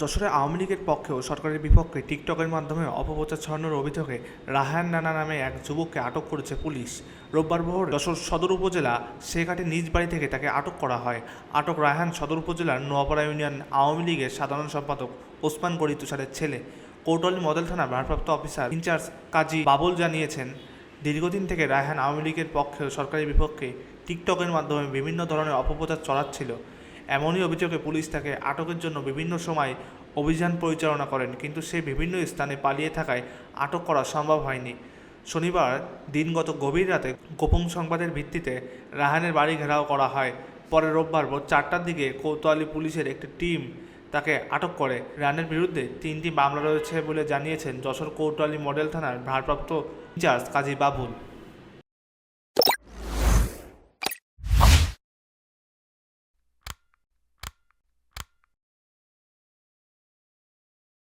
যশোরে আওয়ামী লীগের পক্ষেও সরকারের বিপক্ষে টিকটকের মাধ্যমে অপপ্রচার ছড়ানোর অভিযোগে রাহান নানা নামে এক যুবককে আটক করেছে পুলিশ। রোববার ভোর যশোর সদর উপজেলা শেখাটে নিজ বাড়ি থেকে তাকে আটক করা হয়। আটক রায়হান সদর উপজেলার নোয়াপাড়া ইউনিয়ন আওয়ামী লীগের সাধারণ সম্পাদক ওসমান গড়ি তুষারের ছেলে। কোটলি মডেল থানার ভারপ্রাপ্ত অফিসার ইনচার্জ কাজী বাবুল জানিয়েছেন, দীর্ঘদিন থেকে রায়হান আওয়ামী লীগের পক্ষেও সরকারের বিপক্ষে টিকটকের মাধ্যমে বিভিন্ন ধরনের অপপ্রচার চলাচ্ছিল এমনই অভিযোগে পুলিশ তাকে আটকের জন্য বিভিন্ন সময় অভিযান পরিচালনা করেন, কিন্তু সে বিভিন্ন স্থানে পালিয়ে থাকায় আটক করা সম্ভব হয়নি। শনিবার দিনগত গভীর রাতে গোপন সংবাদের ভিত্তিতে রাহানের বাড়ি ঘেরাও করা হয়। পরে রোববার ভোর চারটার দিকে কোতোয়ালি পুলিশের একটি টিম তাকে আটক করে। রানের বিরুদ্ধে তিনটি মামলা রয়েছে বলে জানিয়েছেন যশোর কোতোয়ালি মডেল থানার ভারপ্রাপ্ত ইনচার্জ কাজী বাবুল।